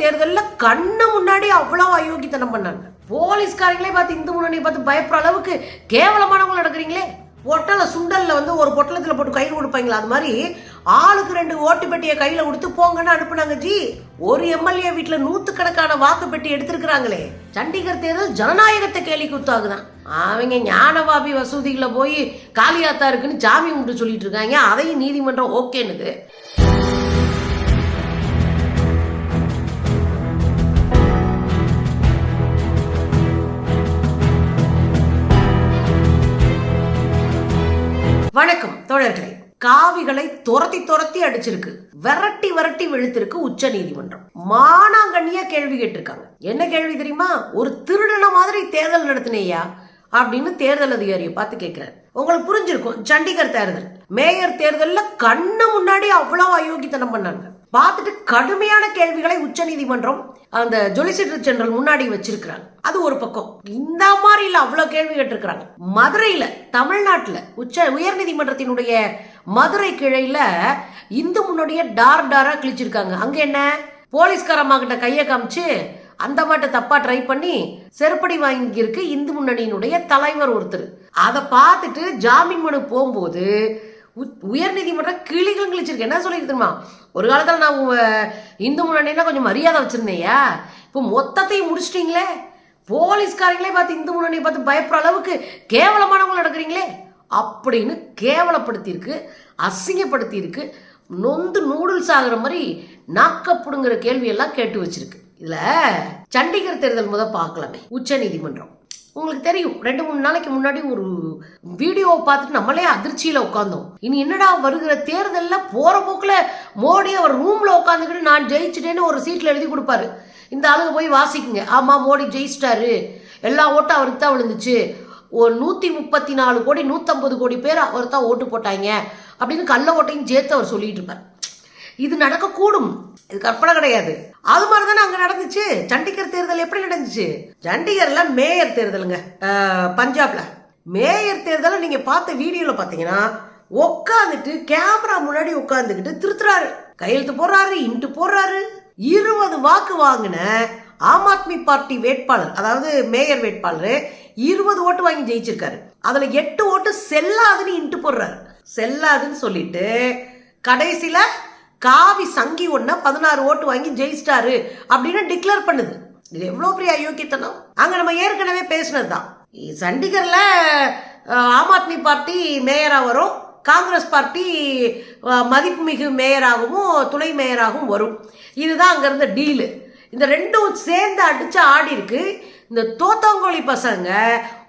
தேர்தலில் கண்ணு முன்னாடி அவ்வளோ அயோக்கித்தனம் பண்ணாங்க. போலீஸ்காரங்களே பார்த்து இந்து முன்னணியை பார்த்து பயப்படுற அளவுக்கு கேவலமானவங்க நடக்கிறீங்களே? பொட்டலை சுண்டலில் வந்து ஒரு பொட்டலத்தில் போட்டு கையில் கொடுப்பாங்களா? அது மாதிரி ஆளுக்கு ரெண்டு ஓட்டு பெட்டியை கையில் கொடுத்து போங்கன்னு அனுப்புனாங்க ஜி. ஒரு எம்எல்ஏ வீட்டில் நூற்றுக்கணக்கான வாக்கு பெட்டி எடுத்திருக்கிறாங்களே. சண்டிகர் தேர்தல் ஜனநாயகத்தை கேலி குத்தாகுதான். அவங்க ஞானவாபி வசூதிகளை போய் காலியாத்தா இருக்குன்னு ஜாமி உண்டு சொல்லிட்டு இருக்காங்க. அதையும் நீதிமன்றம் ஓகேன்னுது. வணக்கம் தோழர்களே. காவிகளை துரத்தி துரத்தி அடிச்சிருக்கு. விரட்டி விரட்டி விழுத்திருக்கு உச்ச நீதிமன்றம். மானாங்கண்ணியா கேள்வி கேட்டிருக்காங்க. என்ன கேள்வி தெரியுமா? ஒரு திருடன மாதிரி தேர்தல் நடத்தினேயா? அப்படின்னு தேர்தல் அதிகாரியை பார்த்து கேட்கிறார். உங்களுக்கு புரிஞ்சிருக்கும் சண்டிகர் தேர்தல். மேயர் தேர்தலில் கண்ணு முன்னாடி அவ்வளவு அயோக்கித்தனம் பண்ணாங்க. பார்த்துட்டு கடுமையான கேள்விகளை உச்ச நீதிமன்றம் அந்த ஜொலிசிட்டர் ஜெனரல் முன்னாடி வச்சிருக்கிறாங்க அது ஒரு பக்கம். இந்த மாதிரி இல்லை அவ்வளவு கேள்வி கேட்டிருக்கிறாங்க. மதுரையில தமிழ்நாட்டில் உச்ச உயர் நீதிமன்றத்தினுடைய மதுரை கிளையில இந்து முன்னோடைய டார் டாரா கிழிச்சிருக்காங்க. அங்க என்ன? போலீஸ்காரம்மா கிட்ட கையை காமிச்சு அந்த மாட்ட தப்பா ட்ரை பண்ணி செருப்படி வாங்கியிருக்கு இந்து முன்னணியினுடைய தலைவர் ஒருத்தர். அதை பார்த்துட்டு ஜாமீன் மனு போகும்போது உ- உயர்நீதிமன்றம் கிளிகள் கிழிச்சிருக்கு. என்ன சொல்லிட்டு தெரியுமா? ஒரு காலத்தில் நான் இந்து முன்னணின்னா கொஞ்சம் மரியாதை வச்சுருந்தேயா? இப்போ மொத்தத்தையும் முடிச்சிட்டிங்களே? போலீஸ்காரங்களே பார்த்து இந்து முன்னணியை பார்த்து பயப்படுற அளவுக்கு கேவலமானவங்க நடக்கிறீங்களே? அப்படின்னு கேவலப்படுத்தியிருக்கு அசிங்கப்படுத்தியிருக்கு நொந்து நூடுல்ஸ் ஆகிற மாதிரி நாக்கப்படுங்கிற கேள்வியெல்லாம் கேட்டு வச்சிருக்கு. இதில் சண்டிகர் தேர்தல் முத பார்க்கலாமே. உச்ச நீதிமன்றம். உங்களுக்கு தெரியும் ரெண்டு மூணு நாளைக்கு முன்னாடி ஒரு வீடியோவை பார்த்துட்டு நம்மளே அதிர்ச்சியில் உட்காந்தோம் இனி என்னடா வருகிற தேர்தலில் போகிற போக்கில் மோடி அவர் ரூமில் உட்காந்துக்கிட்டு நான் ஜெயிச்சிட்டேன்னு ஒரு சீட்டில் எழுதி கொடுப்பாரு. இந்த ஆளுங்க போய் வாசிக்குங்க. ஆமாம் மோடி ஜெயிச்சிட்டாரு. எல்லா ஓட்டும் அவருக்கு தான் விழுந்துச்சு. ஒரு நூற்றி முப்பத்தி நாலு கோடி நூற்றம்பது கோடி பேர் அவர் தான் ஓட்டு போட்டாங்க அப்படின்னு கள்ள ஓட்டையும் சேர்த்து அவர் சொல்லிட்டு இருப்பார். இது நடக்கக்கூடும். இது கற்பனை கிடையாது. அது மாதிரி தானே அங்கே நடந்துச்சு. சண்டிகர் தேர்தல் எப்படி நடந்துச்சு? சண்டிகரில் மேயர் தேர்தலுங்க. பஞ்சாபில். மேயர் தேர்தலை நீங்கள் பார்த்த வீடியோவில் பார்த்தீங்கன்னா உட்காந்துட்டு கேமரா முன்னாடி உட்காந்துக்கிட்டு திருத்துறாரு. கையெழுத்து போடுறாரு இன்ட்டு போடுறாரு. இருபது வாக்கு வாங்கின ஆம் ஆத்மி பார்ட்டி வேட்பாளர் அதாவது மேயர் வேட்பாளர் இருபது ஓட்டு வாங்கி ஜெயிச்சிருக்காரு. அதில் எட்டு ஓட்டு செல்லாதுன்னு இன்ட்டு போடுறாரு. செல்லாதுன்னு சொல்லிட்டு கடைசியில் காவி சங்கி ஒன்ன பதினாறு ஓட்டு வாங்கி ஜெயிச்சிட்டாரு அப்படின்னு டிக்ளேர் பண்ணுது. இது எவ்வளோ பெரிய அயோக்கியத்தனம்? அங்கே நம்ம ஏற்கனவே பேசினது தான் சண்டிகரில் ஆம் ஆத்மி பார்ட்டி மேயராக வரும். காங்கிரஸ் பார்ட்டி மதிப்புமிகு மேயராகவும் துணை மேயராகவும் வரும். இதுதான் அங்கேருந்த டீலு இந்த ரெண்டும் சேர்ந்து அடித்து ஆடி இருக்குது இந்த தோத்தாங்கோழி பசங்க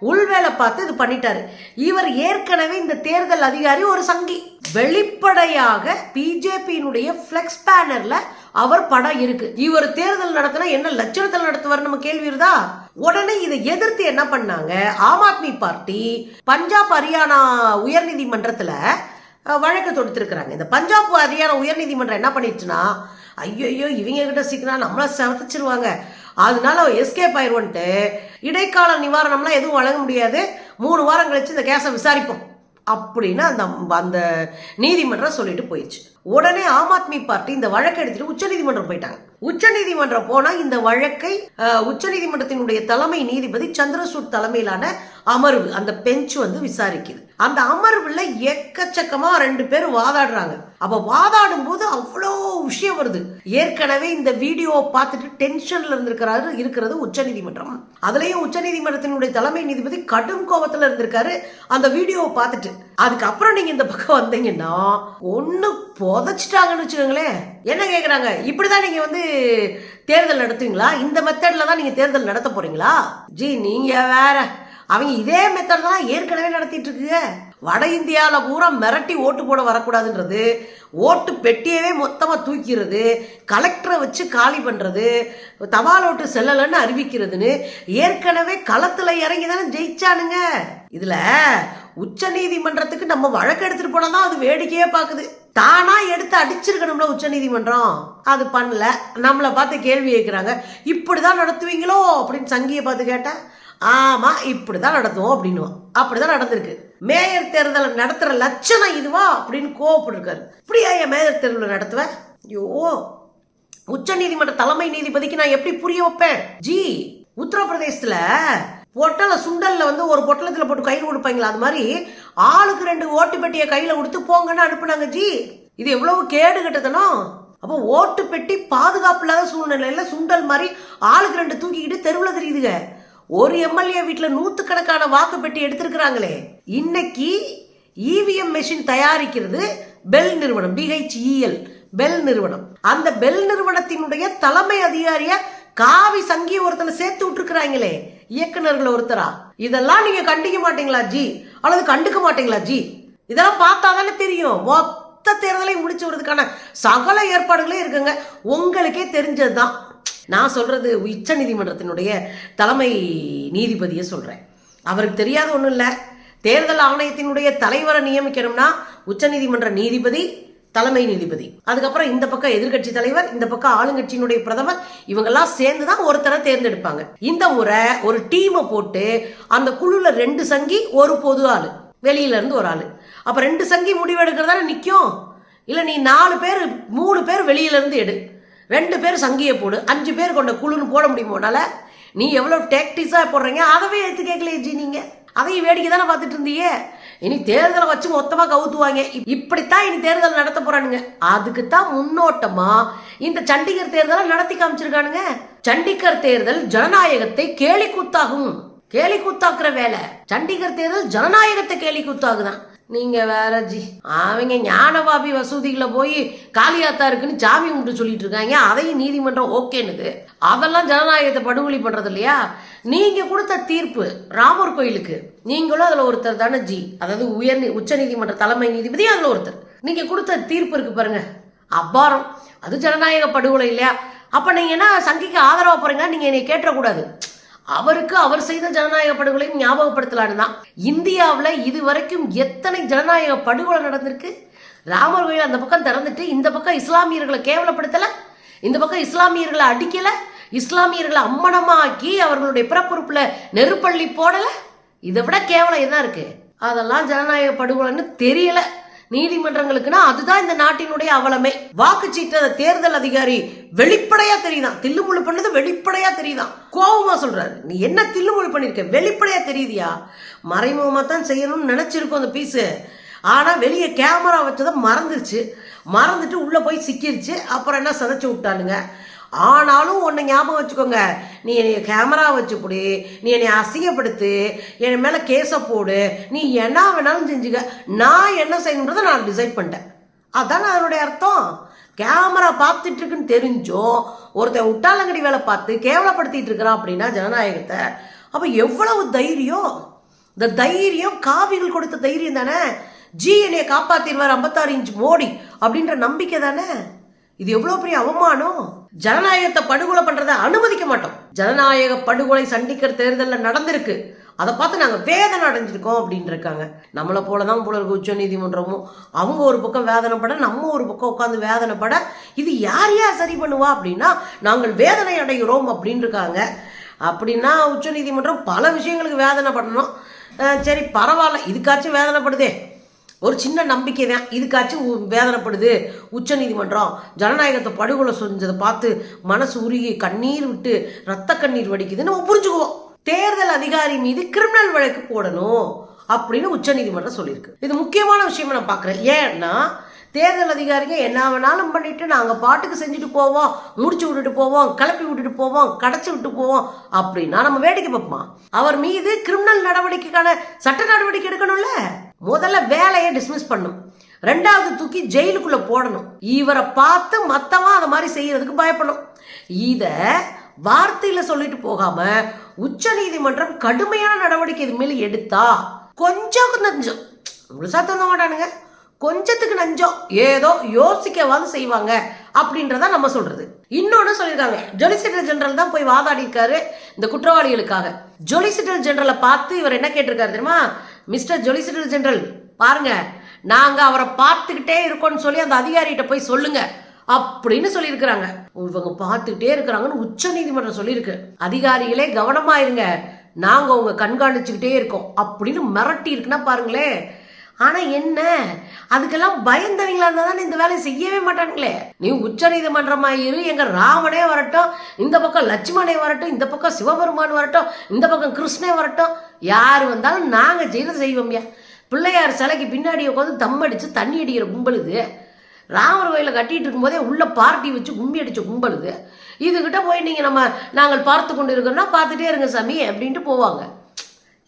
உள்வேலை பார்த்து இது பண்ணிட்டாரு. இவர் ஏற்கனவே இந்த தேர்தல் அதிகாரி ஒரு சங்கி. வெளிப்படையாக பிஜேபியினுடைய ஃப்ளெக்ஸ் பேனர்ல அவர் படம் இருக்கு. இவர் தேர்தல் நடத்தினா என்ன லட்சணத்தில் நடத்துவார் நம்ம கேள்வி இருந்தா உடனே இதை எதிர்த்து என்ன பண்ணாங்க? ஆம் ஆத்மி பார்ட்டி பஞ்சாப் ஹரியானா உயர்நீதிமன்றத்துல வழக்கு தொடுத்திருக்கிறாங்க. இந்த பஞ்சாப் ஹரியானா உயர்நீதிமன்றம் என்ன பண்ணிடுச்சுன்னா ஐயோ இவங்க கிட்ட சீக்கிரம் நம்மள சமத்திச்சிருவாங்க அதனால எஸ்கேப் ஆயிடுவோன்ட்டு இடைக்கால நிவாரணம்லாம் எதுவும் வழங்க முடியாது. மூணு வாரம் கழிச்சு இந்த கேஸை விசாரிப்போம். அப்படின்னு அந்த அந்த நீதிமன்றம் சொல்லிட்டு போயிடுச்சு. உடனே ஆம் ஆத்மி பார்ட்டி இந்த வழக்கை எடுத்துட்டு உச்சநீதிமன்றம் போயிட்டாங்க. உச்சநீதிமன்றம் போனா இந்த வழக்கை உச்சநீதிமன்றத்தினுடைய தலைமை நீதிபதி சந்திரசூட் தலைமையிலான அமர்வு அந்த பெஞ்ச் வந்து விசாரிக்குது. அந்த அமர்வுல எக்கச்சக்கமா ரெண்டு பேரும் வாதாடுறாங்க. அப்ப வாதாடும் போது அவ்வளோ விஷயம் வருது. ஏற்கனவே இந்த வீடியோவை பார்த்துட்டு டென்ஷன்ல இருந்திருக்கிறாரு இருக்கிறது உச்சநீதிமன்றம். அதுலயும் உச்சநீதிமன்றத்தினுடைய தலைமை நீதிபதி கடும் கோபத்துல இருந்திருக்காரு அந்த வீடியோவை பார்த்துட்டு. அதுக்கப்புறம் நீங்க இந்த பக்கம் வந்தீங்கன்னா ஒண்ணு புதைச்சிட்டாங்கன்னு வச்சுக்கோங்களேன். என்ன கேக்குறாங்க? இப்படிதான் நீங்க வந்து தேர்தல் நடத்துவீங்களா? இந்த மெத்தட்ல தான் நீங்க தேர்தல் நடத்த போறீங்களா? ஜி நீங்க வேற. அவங்க இதே மெத்தட் தான் ஏற்கனவே நடத்திட்டு இருக்குங்க. வட இந்தியாவில் பூரா மிரட்டி ஓட்டு போட வரக்கூடாதுன்றது ஓட்டு பெட்டியவே மொத்தமாக தூக்கிறது கலெக்டரை வச்சு காலி பண்ணுறது தபால் ஓட்டு செல்லலைன்னு அறிவிக்கிறதுன்னு ஏற்கனவே களத்தில் இறங்கி தானே ஜெயிச்சானுங்க. இதில் உச்ச நீதிமன்றத்துக்கு நம்ம வழக்கு எடுத்துட்டு போனால் தான் அது வேடிக்கையே பார்க்குது தானா எடுத்து அடிச்சிருக்கணும்ல உச்ச நீதிமன்றம். அது பண்ணல. நம்மளை பார்த்து கேள்வி கேட்குறாங்க இப்படி தான் நடத்துவீங்களோ அப்படின்னு சங்கியை பார்த்து கேட்டா இப்படி தான் நடத்துவோம் அப்படின்னுவான் அப்படிதான் நடந்திருக்கு. மேயர் தேர்தலை நடத்துற லட்சணம் இதுவா அப்படின்னு கோவப்பட்டிருக்காரு. இப்படியா என் மேயர் தேர்தலை நடத்துவேன் ஐயோ உச்ச நீதிமன்ற தலைமை நீதிபதிக்கு நான் எப்படி புரிய வைப்பேன்? ஜி உத்தரப்பிரதேசத்தில் பொட்டலை சுண்டலில் வந்து ஒரு பொட்டலத்தில் போட்டு கையில் கொடுப்பாங்களா? அது மாதிரி ஆளுக்கு ரெண்டு ஓட்டு பெட்டியை கையில் கொடுத்து போங்கன்னு அனுப்புனாங்க ஜி. இது எவ்வளவு கேடு கட்டதனும். அப்போ ஓட்டு பெட்டி பாதுகாப்பு இல்லாத சூழ்நிலையில் சுண்டல் மாதிரி ஆளுக்கு ரெண்டு தூக்கிக்கிட்டு தெருவில் தெரியுதுங்க. ஒரு எம்எல்ஏ வீட்டில் நூற்றுக்கணக்கான வாக்கு பெட்டி எடுத்திருக்கிறாங்களே. இன்னைக்கு இவிஎம் மெஷின் தயாரிக்கிறது பெல் நிறுவனம் பிஹெச்இஎல் பெல் நிறுவனம். அந்த பெல் நிறுவனத்தினுடைய தலைமை அதிகாரிய காவி சங்கி ஒருத்தனை சேர்த்து விட்டுருக்குறாங்களே இயக்குநர்கள் ஒருத்தரா? இதெல்லாம் நீங்க கண்டிக்க மாட்டீங்களா ஜி? அல்லது கண்டுக்க மாட்டீங்களா ஜி? இதெல்லாம் பார்த்தா தானே தெரியும். மொத்த தேர்தலையும் முடிச்சு விடுறதுக்கான சகல ஏற்பாடுகளே இருக்குங்க. உங்களுக்கே தெரிஞ்சதுதான். நான் சொல்கிறது உச்ச நீதிமன்றத்தினுடைய தலைமை நீதிபதியை சொல்கிறேன் அவருக்கு தெரியாத ஒன்றும் இல்லை. தேர்தல் ஆணையத்தினுடைய தலைவரை நியமிக்கணும்னா உச்சநீதிமன்ற நீதிபதி தலைமை நீதிபதி. அதுக்கப்புறம் இந்த பக்கம் எதிர்க்கட்சி தலைவர் இந்த பக்கம் ஆளுங்கட்சியினுடைய பிரதமர் இவங்கெல்லாம் சேர்ந்து தான் ஒருத்தரை தேர்ந்தெடுப்பாங்க. இந்த முறை ஒரு டீமை போட்டு அந்த குழுல ரெண்டு சங்கி ஒரு பொது ஆள். வெளியில இருந்து ஒரு ஆள். அப்ப ரெண்டு சங்கி முடிவு எடுக்கிறதால நிற்கும் இல்லை நீ நாலு பேர் மூணு பேர் வெளியில இருந்து எடு. ரெண்டு பேர் சங்கியை போடு அஞ்சு பேர் கொண்ட குழுன்னு போட முடியுமோ நீ எவ்வளோ டேக்டிஸாக போடுறீங்க? அதவே எடுத்து கேட்கலையே ஜி நீங்கள் அதையும் வேடிக்கை தானே பார்த்துட்டு இருந்தீங்க? இனி தேர்தலை வச்சு மொத்தமாக கவுத்துவாங்க. இப்படித்தான் இனி தேர்தல் நடத்த போறானுங்க. அதுக்கு தான் முன்னோட்டமா இந்த சண்டிகர் தேர்தலை நடத்தி காமிச்சிருக்கானுங்க. சண்டிகர் தேர்தல் ஜனநாயகத்தை கேலி கூத்தாகும் கேலி கூத்தாக்குற வேலை. சண்டிகர் தேர்தல் ஜனநாயகத்தை கேலி கூத்தாகுதான் நீங்க வேற ஜி. அவங்க ஞானபாபி வசூதிகளை போய் காளியாத்தா இருக்குன்னு ஜாமி கும்பிட்டு சொல்லிட்டு இருக்காங்க. அதையும் நீதிமன்றம் ஓகேன்னுது. அதெல்லாம் ஜனநாயகத்தை படுகொலை பண்றது இல்லையா? நீங்க கொடுத்த தீர்ப்பு ராமர் கோயிலுக்கு. நீங்களும் அதுல ஒருத்தர் தானே ஜி. அதாவது உயர் உச்ச நீதிமன்ற தலைமை நீதிபதி அதுல ஒருத்தர். நீங்க கொடுத்த தீர்ப்பு இருக்கு பாருங்க. அபாரம். அது ஜனநாயக படுகொலை இல்லையா? அப்ப நீங்க என்ன சங்கிக்கு ஆதரவா போறீங்க? நீங்க என்னை கேட்டக்கூடாது அவருக்கு அவர் செய்த ஜனநாயக படுகொலையும் ஞாபகப்படுத்தலான்னு தான். இந்தியாவில் இது வரைக்கும் எத்தனை ஜனநாயக படுகொலை நடந்திருக்கு? ராமர் கோயில் அந்த பக்கம் திறந்துட்டு இந்த பக்கம் இஸ்லாமியர்களை கேவலப்படுத்தலை? இந்த பக்கம் இஸ்லாமியர்களை அடிக்கலை? இஸ்லாமியர்களை அம்மனமாக்கி அவர்களுடைய பிறப்புறுப்பில் நெருப்பள்ளி போடலை? இதை விட கேவலம் என்ன இருக்குது அதெல்லாம் ஜனநாயக படுகொலைன்னு தெரியலை. நீதிமன்றங்களுக்குன்னா அதுதான் இந்த நாட்டினுடைய அவலமே. வாக்குச்சீட்டு தேர்தல் அதிகாரி வெளிப்படையா தெரியுதான். தில்லுமுழு பண்ணது வெளிப்படையா தெரியுதான். கோபமா சொல்றாரு. நீ என்ன தில்லுமுழு பண்ணிருக்க? வெளிப்படையா தெரியுதியா? மறைமுகமா தான் செய்யணும்னு நினைச்சிருக்கோம் அந்த பீஸு. ஆனா வெளியே கேமரா வச்சதை மறந்துருச்சு. மறந்துட்டு உள்ள போய் சிக்கிருச்சு. அப்புறம் என்ன சதைச்சு விட்டானுங்க? ஆனாலும் ஒன்று ஞாபகம் வச்சுக்கோங்க. நீ என்னை கேமரா வச்சுப்பிடி நீ என்னை அசிங்கப்படுத்து என் மேலே கேஸை போடு நீ என்ன வேணாலும் செஞ்சுக்க. நான் என்ன செய்யணுன்றதை நான் டிசைட் பண்ணிட்டேன். அதான் அதனுடைய அர்த்தம்? கேமரா பார்த்துட்டு இருக்குன்னு தெரிஞ்சும் ஒருத்தன் உட்டாலங்கடி வேலை பார்த்து கேவலப்படுத்திட்டு இருக்கிறான் அப்படின்னா ஜனநாயகத்தை அப்போ எவ்வளவு தைரியம்? இந்த தைரியம் காவிகள் கொடுத்த தைரியம் தானே? ஜி என்னைய காப்பாத்திடுவார் ஐம்பத்தாறு இன்ச் மோடி அப்படின்ற நம்பிக்கை தானே? இது எவ்வளவு பெரிய அவமானம்? ஜனநாயகத்தை படுகொலை பண்றதை அனுமதிக்க மாட்டோம். ஜனநாயக படுகொலை சண்டிகர் தேர்தலில் நடந்திருக்கு. அதை பார்த்து நாங்கள் வேதனை அடைஞ்சிருக்கோம் அப்படின்னு இருக்காங்க. நம்மளை போல தான் போல இருக்கு உச்ச நீதிமன்றமும். அவங்க ஒரு பக்கம் வேதனைப்பட நம்ம ஒரு பக்கம் உட்காந்து வேதனைப்பட. இது யார் யார் சரி பண்ணுவா அப்படின்னா நாங்கள் வேதனை அடைகிறோம் அப்படின்னு இருக்காங்க. அப்படின்னா உச்ச நீதிமன்றம் பல விஷயங்களுக்கு வேதனை பண்ணணும் சரி பரவாயில்ல இதுக்காச்சும் வேதனைப்படுதே. ஒரு சின்ன நம்பிக்கை தான். இதுக்காச்சும் வேதனைப்படுது. உச்ச நீதிமன்றம் ஜனநாயகத்தை படுகொலை செஞ்சதை பார்த்து மனசு உருகி கண்ணீர் விட்டு ரத்த கண்ணீர் வடிக்குதுன்னு நம்ம புரிஞ்சுக்குவோம். தேர்தல் அதிகாரி மீது கிரிமினல் வழக்கு போடணும் அப்படின்னு உச்ச நீதிமன்றம் சொல்லியிருக்கு. இது முக்கியமான விஷயமா நான் பார்க்குறேன். ஏன்னா தேர்தல் அதிகாரிங்க என்ன வேணாலும் பண்ணிட்டு நாங்கள் பாட்டுக்கு செஞ்சுட்டு போவோம். முடிச்சு விட்டுட்டு போவோம். கிளப்பி விட்டுட்டு போவோம். கடைச்சி விட்டு போவோம். அப்படின்னா நம்ம வேடிக்கை பார்ப்போமா? அவர் மீது கிரிமினல் நடவடிக்கைக்கான சட்ட நடவடிக்கை எடுக்கணும்ல? முதல்ல வேலையை டிஸ்மிஸ் பண்ணும். ரெண்டாவது தூக்கி ஜெயிலுக்குள்ள போடணும். இவரை பார்த்து மத்தவன் அதை மாதிரி செய்யறதுக்கு பயப்படும் இத வார்த்தையில சொல்லிட்டு போகாம உச்ச நீதிமன்றம் கடுமையான நடவடிக்கை இது மேல எடுத்தா கொஞ்சம் நஞ்சம். முழுசா தந்த மாட்டானுங்க. கொஞ்சத்துக்கு நஞ்சம். ஏதோ யோசிக்கவாது செய்வாங்க அப்படின்றத நம்ம சொல்றது. இன்னொன்னு சொல்லியிருக்காங்க. ஜொலிசிட்டர் ஜெனரல் தான் போய் வாதாடி இருக்காரு இந்த குற்றவாளிகளுக்காக. ஜொலிசிட்டர் ஜெனரலை பார்த்து இவர் என்ன கேட்டிருக்காரு தெரியுமா? மிஸ்டர் ஜொலிசிட்டர் ஜெனரல் பாருங்க நாங்க அவரை பார்த்துக்கிட்டே இருக்கோம்னு சொல்லி அந்த அதிகாரிகிட்ட போய் சொல்லுங்க அப்படின்னு சொல்லியிருக்கிறாங்க. இவங்க பார்த்துக்கிட்டே இருக்கிறாங்கன்னு உச்ச நீதிமன்றம் சொல்லியிருக்கு. அதிகாரிகளே கவனமா இருங்க. நாங்க உங்க கண்காணிச்சுக்கிட்டே இருக்கோம் அப்படின்னு மிரட்டி இருக்குன்னா பாருங்களேன். ஆனால் என்ன? அதுக்கெல்லாம் பயந்தவங்களா இருந்தால் தானே இந்த வேலையை செய்யவே மாட்டானுங்களே. நீ உச்ச நீதிமன்றமாக இரு எங்கள் ராமனே வரட்டும் இந்த பக்கம் லட்சுமணே வரட்டும் இந்த பக்கம் சிவபெருமான் வரட்டும் இந்த பக்கம் கிருஷ்ணே வரட்டும். யார் வந்தாலும் நாங்கள் செய்யறது செய்வோம்யா பிள்ளையார் சிலைக்கு பின்னாடி உட்காந்து தம் அடித்து தண்ணி அடிக்கிற கும்பலுது. ராமர் கோயிலை கட்டிகிட்டு இருக்கும்போதே உள்ளே பார்ட்டி வச்சு கும்பி அடித்து கும்பலுது. இதுகிட்ட போய் நீங்கள் நம்ம நாங்கள் பார்த்து கொண்டு இருக்கோம்னா பார்த்துட்டே இருங்க சாமி அப்படின்ட்டு போவாங்க.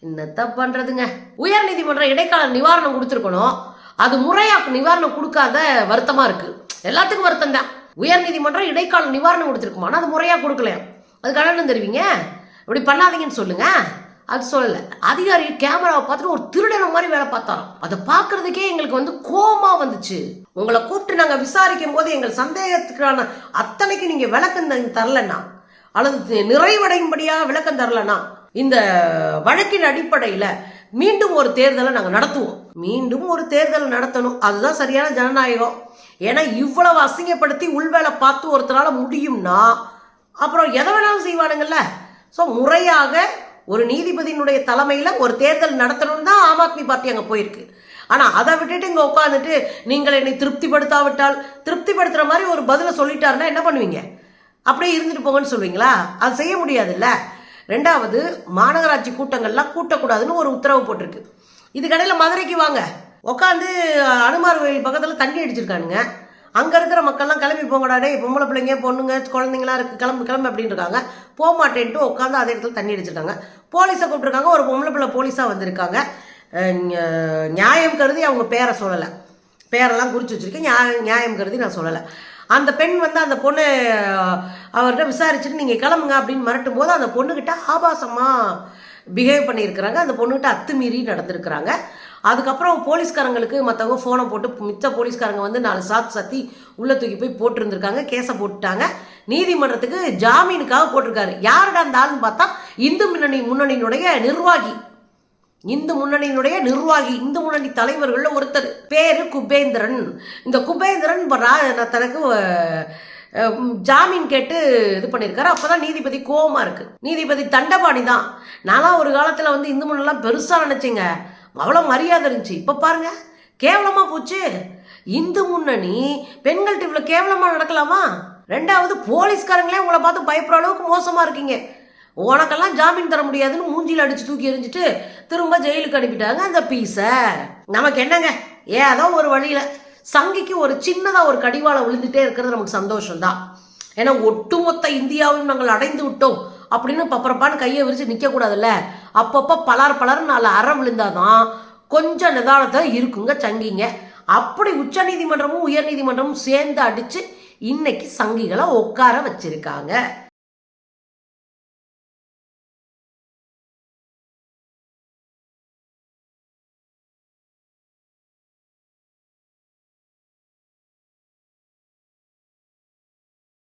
என்னத்த பண்றதுங்க? உயர் நீதிமன்றம் இடைக்கால நிவாரணம் கொடுத்துருக்கணும். அது முறையா நிவாரணம் கொடுக்காத வருத்தமா இருக்கு. எல்லாத்துக்கும் வருத்தம் தான். உயர் நீதிமன்றம் இடைக்கால நிவாரணம் கொடுத்துருக்குமா? அது முறையா கொடுக்கல அது கடன் தருவீங்க. இப்படி பண்ணாதீங்கன்னு சொல்லுங்க. அது சொல்லல. அதிகாரி கேமராவை பார்த்துட்டு ஒரு திருடன மாதிரி வேலை பார்த்தாராம். அதை பார்க்கறதுக்கே எங்களுக்கு வந்து கோமா வந்துச்சு. உங்களை கூப்பிட்டு நாங்க விசாரிக்கும் போது எங்கள் சந்தேகத்துக்கான அத்தனைக்கு நீங்க விளக்கம் தரலன்னா அல்லது நிறைவடையும்படியாக விளக்கம் தரலன்னா இந்த வழக்கின் அடிப்படையில் மீண்டும் ஒரு தேர்தலை நாங்கள் நடத்துவோம். மீண்டும் ஒரு தேர்தல் நடத்தணும். அதுதான் சரியான ஜனநாயகம். ஏன்னா இவ்வளவு அசிங்கப்படுத்தி உள்வேலை பார்த்து ஒருத்தரால் முடியும்னா அப்புறம் எதை வேணாலும் செய்வானுங்கள்ல? ஸோ முறையாக ஒரு நீதிபதியினுடைய தலைமையில் ஒரு தேர்தல் நடத்தணும்னு தான் ஆம் ஆத்மி பார்ட்டி அங்கே போயிருக்கு. ஆனால் அதை விட்டுட்டு இங்கே உட்காந்துட்டு நீங்கள் என்னை திருப்திப்படுத்தாவிட்டால் திருப்திப்படுத்துகிற மாதிரி ஒரு பதிலை சொல்லிட்டாருன்னா என்ன பண்ணுவீங்க? அப்படியே இருந்துட்டு போங்கன்னு சொல்லுவீங்களா? அது செய்ய முடியாதுல்ல. ரெண்டாவது மாநகராட்சி கூட்டங்கள்லாம் கூட்டக்கூடாதுன்னு ஒரு உத்தரவு போட்டிருக்கு. இதுக்கடையில் மதுரைக்கு வாங்க. உட்காந்து அனுமார் கோயில் பக்கத்தில் தண்ணி அடிச்சிருக்கானுங்க. அங்கே இருக்கிற மக்கள்லாம் கிளம்பி போங்கடா பொம்பளை பிள்ளைங்க பொண்ணுங்க குழந்தைங்களாம் இருக்கு கிளம்பு கிளம்பு அப்படின்னு இருக்காங்க போக மாட்டேன்ட்டு உட்காந்து அதே இடத்துல தண்ணி அடிச்சிருக்காங்க. போலீஸை கூப்பிட்டுருக்காங்க ஒரு பொம்பளை பிள்ளை போலீஸாக வந்திருக்காங்க. நியாயம் கருதி அவங்க பேரை சொல்லலை. பேரெல்லாம் குறித்து வச்சிருக்கேன் நியாயம் நியாயம் கருதி நான் சொல்லலை. அந்த பெண் வந்து அந்த பொண்ணு அவர்கிட்ட விசாரிச்சுட்டு நீங்கள் கிளம்புங்க அப்படின்னு மிரட்டும் போது அந்த பொண்ணுக்கிட்ட ஆபாசமாக பிஹேவ் பண்ணியிருக்கிறாங்க. அந்த பொண்ணுகிட்ட அத்துமீறி நடந்திருக்கிறாங்க. அதுக்கப்புறம் போலீஸ்காரங்களுக்கு மற்றவங்க ஃபோனை போட்டு மிச்ச போலீஸ்காரங்க வந்து நாலு சாத்து சத்தி உள்ள தூக்கி போய் போட்டிருந்திருக்காங்க கேஸை போட்டுட்டாங்க. நீதிமன்றத்துக்கு ஜாமீனுக்காக போட்டிருக்காரு. யாருடா அந்த ஆள்னு பார்த்தா இந்து முன்னணி முன்னணியினுடைய நிர்வாகி. இந்து முன்னணியினுடைய நிர்வாகி இந்து முன்னணி தலைவர்களில் ஒருத்தர். பேரு குபேந்திரன். இந்த குபேந்திரன் ரா- தனக்கு ஜாமீன் கேட்டு இது பண்ணியிருக்காரு அப்பதான் நீதிபதி கோவமாக இருக்குது நீதிபதி தண்டபாணி தான். நான்லாம் ஒரு காலத்தில் வந்து இந்து முன்னெல்லாம் பெருசாக நினச்சிங்க. அவ்வளோ மரியாதை இருந்துச்சு. இப்போ பாருங்க. கேவலமாக போச்சு. இந்து முன்னணி பெண்கள்கிட்ட இவ்வளோ கேவலமாக நடக்கலாமா? ரெண்டாவது போலீஸ்காரங்களே உங்களை பார்த்து பயப்படுற அளவுக்கு மோசமாக இருக்கீங்க. உனக்கெல்லாம் ஜாமீன் தர முடியாதுன்னு மூஞ்சியில் அடித்து தூக்கி எறிஞ்சிட்டு திரும்ப ஜெயிலுக்கு அனுப்பிட்டாங்க அந்த பீஸை நமக்கு என்னங்க? ஏதோ ஒரு வழியில் சங்கிக்கு ஒரு சின்னதாக ஒரு கடிவாளம் விழுந்துட்டே இருக்கிறது நமக்கு சந்தோஷம்தான். ஏன்னா ஒட்டுமொத்த இந்தியாவையும் நாங்கள் அடைந்து விட்டோம் அப்படின்னு பப்பரப்பான்னு கையை விரிச்சு நிற்கக்கூடாதுல்ல அப்பப்போ பலர் பலர் நாலு அற விழுந்தாதான் கொஞ்சம் நிதானத்தை இருக்குங்க சங்கிங்க. அப்படி உச்ச நீதிமன்றமும் உயர் நீதிமன்றமும் சேர்ந்து அடித்து இன்னைக்கு சங்கிகளை உட்கார வச்சிருக்காங்க.